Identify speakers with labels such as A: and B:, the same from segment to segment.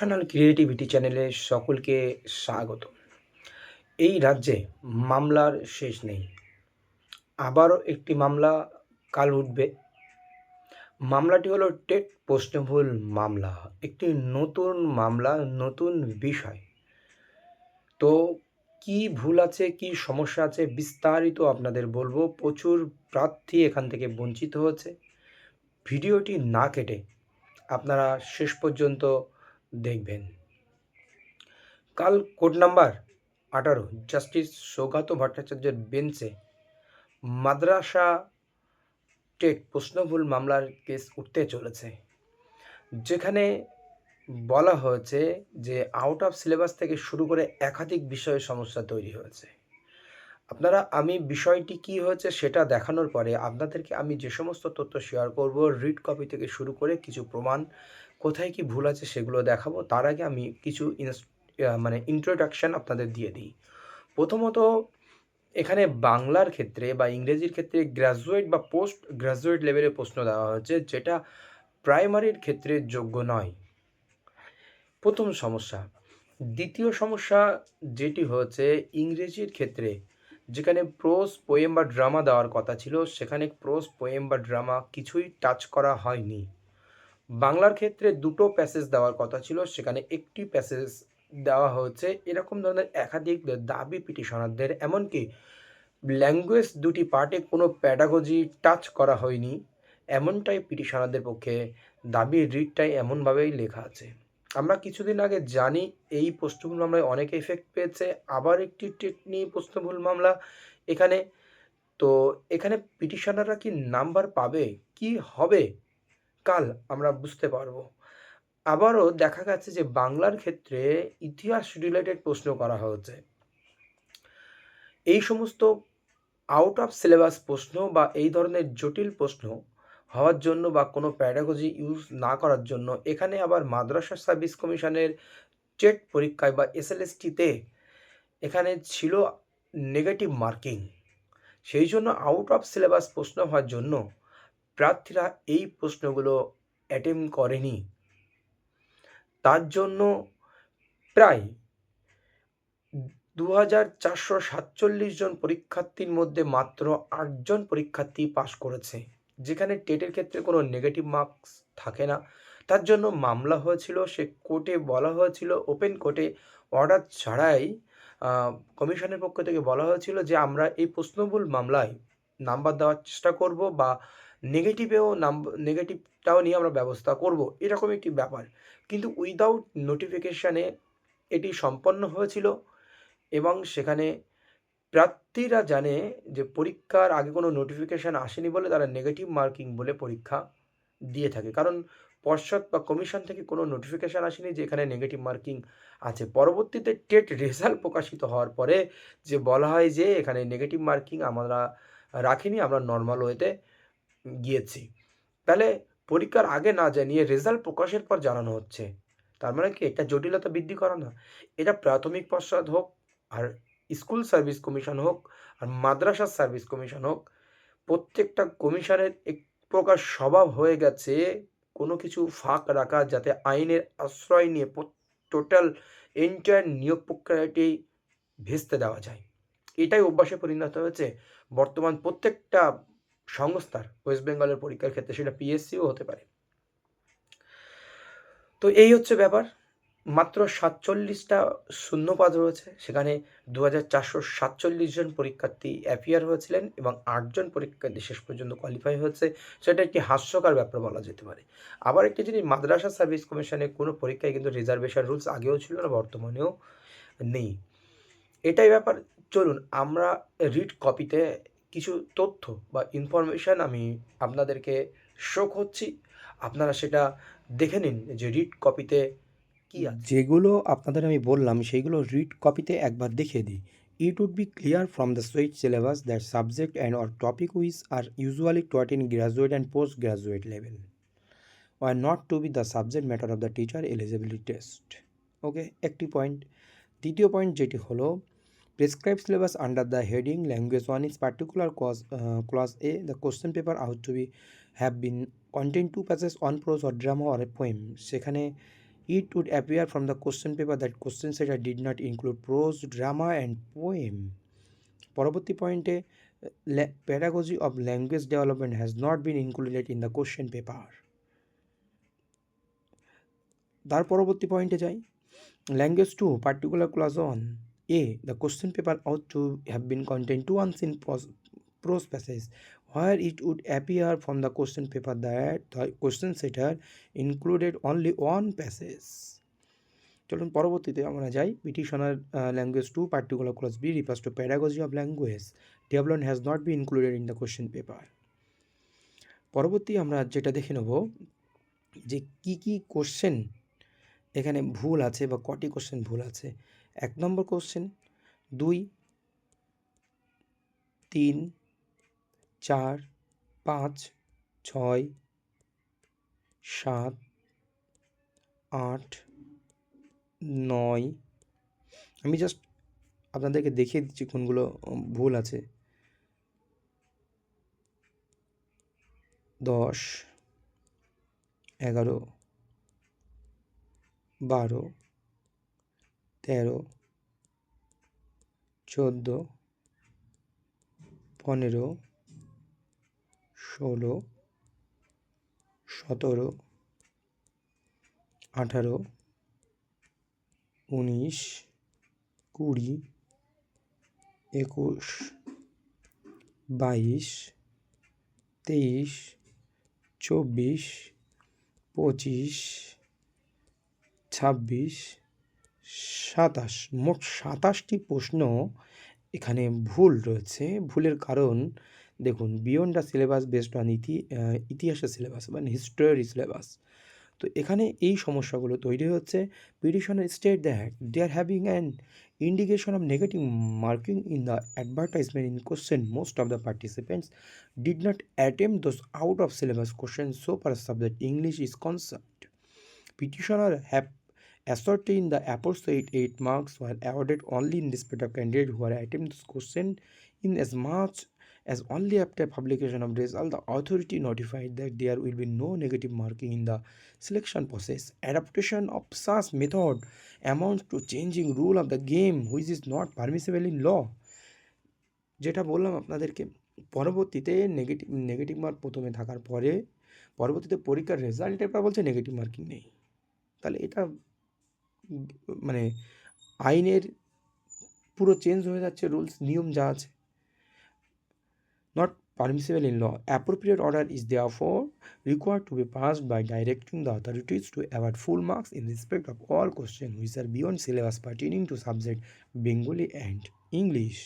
A: Emotional creativity চ্যানেলে সকলকে স্বাগত। এই রাজ্যে মামলার শেষ নেই। আবারও একটি মামলা কাল উঠবে। মামলাটি হলো টেট প্রশ্নভুল মামলা, একটি নতুন মামলা, নতুন বিষয়। তো কি ভুল আছে, কি সমস্যা আছে, বিস্তারিত আপনাদের বলব। প্রচুর প্রার্থী এখান থেকে বঞ্চিত হচ্ছে ভিডিওটি না কেটে আপনারা শেষ পর্যন্ত দেখবেন। কাল কোড নাম্বার আঠারো, জাস্টিস সৌগাত ভট্টাচার্যের বেঞ্চে মাদ্রাসা টেট প্রশ্নভুল মামলার কেস উঠতে চলেছে, যেখানে বলা হয়েছে যে আউট অফ সিলেবাস থেকে শুরু করে একাধিক বিষয়ে সমস্যা তৈরি হয়েছে। আপনারা, আমি বিষয়টি কি হয়েছে সেটা দেখানোর পরে আপনাদেরকে আমি যে সমস্ত তথ্য শেয়ার করব রিড কপি থেকে শুরু করে কিছু প্রমাণ কোথায় কি ভুল আছে সেগুলো দেখাবো। তার আগে আমি কিছু মানে ইন্ট্রোডাকশান আপনাদের দিয়ে দিই। প্রথমত, এখানে বাংলার ক্ষেত্রে বা ইংরেজির ক্ষেত্রে গ্র্যাজুয়েট বা পোস্ট গ্র্যাজুয়েট লেভেলে প্রশ্ন দেওয়া হয়েছে, যেটা প্রাইমারির ক্ষেত্রে যোগ্য নয়। প্রথম সমস্যা, দ্বিতীয় সমস্যা যেটি হচ্ছে ইংরেজির ক্ষেত্রে, যেখানে প্রোস পোয়েম বা ড্রামা দেওয়ার কথা ছিল, সেখানে প্রোস পোয়েম বা ড্রামা কিছুই টাচ করা হয়নি। বাংলার ক্ষেত্রে দুটো প্যাসেজ দেওয়ার কথা ছিল, সেখানে একটি প্যাসেজ দেওয়া হয়েছে। এরকম ধরনের একাধিক দাবি পিটিশনারদের এমনকি ল্যাঙ্গুয়েজ দুটি পার্টে কোনো প্যাডাগজি টাচ করা হয়নি। এমনটাই পিটিশনারদের পক্ষে দাবির রিটটাই এমনভাবেই লেখা আছে। আমরা কিছুদিন আগে জানি এই প্রশ্নভুল মামলায় অনেক এফেক্ট পেয়েছে। আবার একটি টেকনি প্রশ্নভুল মামলা এখানে। তো এখানে পিটিশনাররা কি নাম্বার পাবে? কি হবে? কাল আমরা বুঝতে পারব। আবারও দেখা গেছে যে বাংলার ক্ষেত্রে ইতিহাস রিলেটেড প্রশ্ন করা হয়েছে। এই সমস্ত আউট অফ সিলেবাস প্রশ্ন বা এই ধরনের জটিল প্রশ্ন হওয়ার জন্য বা কোনো প্যাডাগজি ইউজ না করার জন্য এখানে আবার মাদ্রাসা সার্ভিস কমিশনের চেট পরীক্ষায় বা এসএলএসটিতে এখানে ছিল নেগেটিভ মার্কিং সেই জন্য আউট অফ সিলেবাস প্রশ্ন হওয়ার জন্য প্রার্থীরা এই প্রশ্নগুলো অ্যাটেম্প করেনি। তার জন্য প্রায় দু হাজার চারশো সাতচল্লিশ জন পরীক্ষার্থীর মধ্যে মাত্র আটজন পরীক্ষার্থী পাশ করেছে, যেখানে টেটের ক্ষেত্রে কোনো নেগেটিভ মার্কস থাকে না। তার জন্য মামলা হয়েছিল, সে কোর্টে বলা হয়েছিল ওপেন কোর্টে অর্ডার ছাড়াই কমিশনের পক্ষ থেকে বলা হয়েছিল যে আমরা এই প্রশ্নবুল মামলায় নাম্বার দেওয়ার চেষ্টা করব বা নেগেটিভেও নাম নেগেটিভটাও নিয়ে আমরা ব্যবস্থা করব এরকম একটি ব্যাপার। কিন্তু উইদাউট নোটিফিকেশানে এটি সম্পন্ন হয়েছিল এবং সেখানে প্রার্থীরা জানে যে পরীক্ষার আগে কোনো নোটিফিকেশান আসেনি বলে তারা নেগেটিভ মার্কিং বলে পরীক্ষা দিয়ে থাকে। কারণ পর্ষদ বা কমিশন থেকে কোনো নোটিফিকেশান আসেনি যে এখানে নেগেটিভ মার্কিং আছে। পরবর্তীতে টেট রেজাল্ট প্রকাশিত হওয়ার পরে যে বলা হয় যে এখানে নেগেটিভ মার্কিং আমরা রাখিনি, আমরা নর্মাল ওয়েতে গিয়েছি। তাহলে পরীক্ষার আগে না জানিয়ে রেজাল্ট প্রকাশের পর জানানো হচ্ছে। তার মানে কি? এটা জটিলতা বৃদ্ধি করা না। এটা প্রাথমিক পর্ষদ হোক, আর স্কুল সার্ভিস কমিশন হোক, আর মাদ্রাসা সার্ভিস কমিশন হোক, প্রত্যেকটা কমিশনের এক প্রকার স্বভাব হয়ে গেছে, কোনো কিছু ফাঁক রাখা যাতে আইনের আশ্রয় নিয়ে টোটাল এন্টায়ার নিয়োগ প্রক্রিয়াটি ভেস্তে দেওয়া যায়। এটাই অভ্যাসে পরিণত হয়েছে। বর্তমান প্রত্যেকটা সংস্থার ওয়েস্ট বেঙ্গলের পরীক্ষার ক্ষেত্রে সেটা পিএসসিও হতে পারে। তো এই হচ্ছে ব্যাপার। মাত্র সাতচল্লিশটা শূন্যপাদ রয়েছে। সেখানে দু হাজার চারশো সাতচল্লিশ জন পরীক্ষার্থী অ্যাপিয়ার হয়েছিলেন এবং আটজন পরীক্ষার্থী শেষ পর্যন্ত কোয়ালিফাই হয়েছে। সেটা একটি হাস্যকর ব্যাপার বলা যেতে পারে। আবার একটি জিনিস, মাদ্রাসা সার্ভিস কমিশনে কোনো পরীক্ষায় কিন্তু রিজার্ভেশন রুলস আগেও ছিল না, বর্তমানেও নেই। এটাই ব্যাপার। চলুন, আমরা রিড কপিতে কিছু তথ্য বা ইনফরমেশান আমি আপনাদেরকে শো করছি। আপনারা সেটা দেখে নিন যে রিড কপিতে কি আছে। যেগুলো আপনাদের আমি বললাম, সেইগুলো রিড কপিতে একবার দেখিয়ে দিই। It would be clear from the sweet syllabus that subject and or topic which are usually taught in graduate and post graduate level are not to be the subject matter of the teacher eligibility test okay একটি point দ্বিতীয় point যেটি হলো prescribed syllabus under the heading language one is particular clause uh, clause a the question paper out to be have been contain two passages on prose or drama or a poem সেখানে it would appear from the question paper that question setter did not include prose drama and poem পরবর্তী পয়েন্টে pedagogy of language development has not been included in the question paper তার পরবর্তী পয়েন্টে যাই language to particular class on a the question paper out to have been content to once in prose passage where it would appear from the question paper that the question setter included only one passage চলুন পরবর্তীতে আমরা যাই petitioner language to particular class be refers to pedagogy of language development has not be included in the question paper পরবর্তী আমরা যেটা দেখে নেব যে কি কি কোশ্চেন এখানে ভুল আছে বা কটি কোশ্চেন ভুল আছে। এক নম্বর কোশ্চেন দুই, তিন, চার, পাঁচ, ছয়, সাত, আট, নয়। আমি জাস্ট আপনাদেরকে দেখিয়ে দিচ্ছি কোনগুলো ভুল আছে। দশ, এগারো, বারো তেরো চোদ্দ পনেরো ষোলো সতেরো আঠারো উনিশ কুড়ি একুশ বাইশ তেইশ চব্বিশ পঁচিশ ছাব্বিশ সাতাশ, মোট সাতাশটি প্রশ্ন এখানে ভুল রয়েছে। ভুলের কারণ, দেখুন beyond the syllabus based on ইতি ইতিহাসের সিলেবাস মানে হিস্টোরি সিলেবাস তো এখানে এই সমস্যাগুলো তৈরি হচ্ছে। পিটিশনের state that they are having an indication of negative marking in the advertisement in question most of the participants did not attempt those out of syllabus question so far subject English is concerned petitioner have have ascertained the aforesaid 8 marks were awarded only in respect of candidates who are attempting this question in as much as only after publication of result the authority notified that there will be no negative marking in the selection process adaptation of such method amounts to changing rule of the game which is not permissible in law যেটা বললাম আপনাদেরকে পরবর্তীতে negative negative mark প্রথমে থাকার পরে পরবর্তীতে পরীক্ষার রেজাল্টের পর বলছে নেগেটিভ মার্কিং নেই তাহলে এটা মানে আইনের পুরো চেঞ্জ হয়ে যাচ্ছে রুলস নিয়ম যা আছে। Not permissible in law appropriate order is দেওয়া for required to be pass by directing the authorities to award full marks in respect of all question which are beyond syllabus pertaining to subject Bengali and English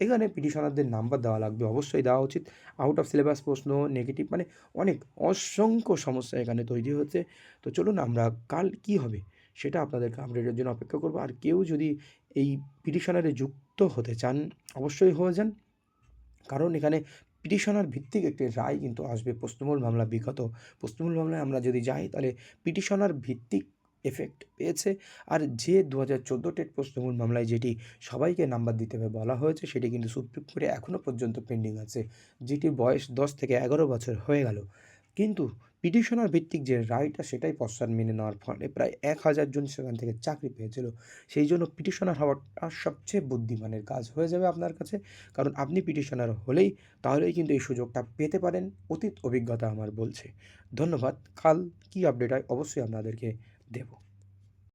A: এখানে পিটিশনারদের number দেওয়া লাগবে, অবশ্যই দেওয়া উচিত। Out of syllabus প্রশ্ন negative মানে অনেক অসংখ্য সমস্যা এখানে তৈরি হচ্ছে। তো চলুন আমরা কাল কি হবে? সেটা আপনাদেরকে আপডেটের জন্য অপেক্ষা করব। আর কেউ যদি এই পিটিশনারে যুক্ত হতে চান, অবশ্যই হয়ে যান। কারণ এখানে পিটিশনার ভিত্তিক একটি রায় কিন্তু আসবে। পোস্তমূল মামলা বিগত পোস্তমূল মামলায় আমরা যদি যাই, তাহলে পিটিশনার ভিত্তিক এফেক্ট পেয়েছে। আর যে দু হাজার চোদ্দ টেট পোস্তমূল মামলায় যেটি সবাইকে নাম্বার দিতে হবে বলা হয়েছে, সেটি কিন্তু সুপ্রিম কোর্টে এখনও পর্যন্ত পেন্ডিং আছে যেটির বয়স দশ থেকে এগারো বছর হয়ে গেল। কিন্তু পিটিশনার ভিত্তিক যে রায়টা সেটাই পশ্চাদ মেনে নেওয়ার ফলে প্রায় এক হাজার জন সেখান থেকে চাকরি পেয়েছিল। সেই জন্য পিটিশনার হওয়াটা সবচেয়ে বুদ্ধিমানের কাজ হয়ে যাবে আপনার কাছে। কারণ আপনি পিটিশনার হলেই তাহলেই কিন্তু এই সুযোগটা পেতে পারেন, অতীত অভিজ্ঞতা আমার বলছে। ধন্যবাদ, কাল কী আপডেট হয় অবশ্যই আপনাদেরকে দেবো।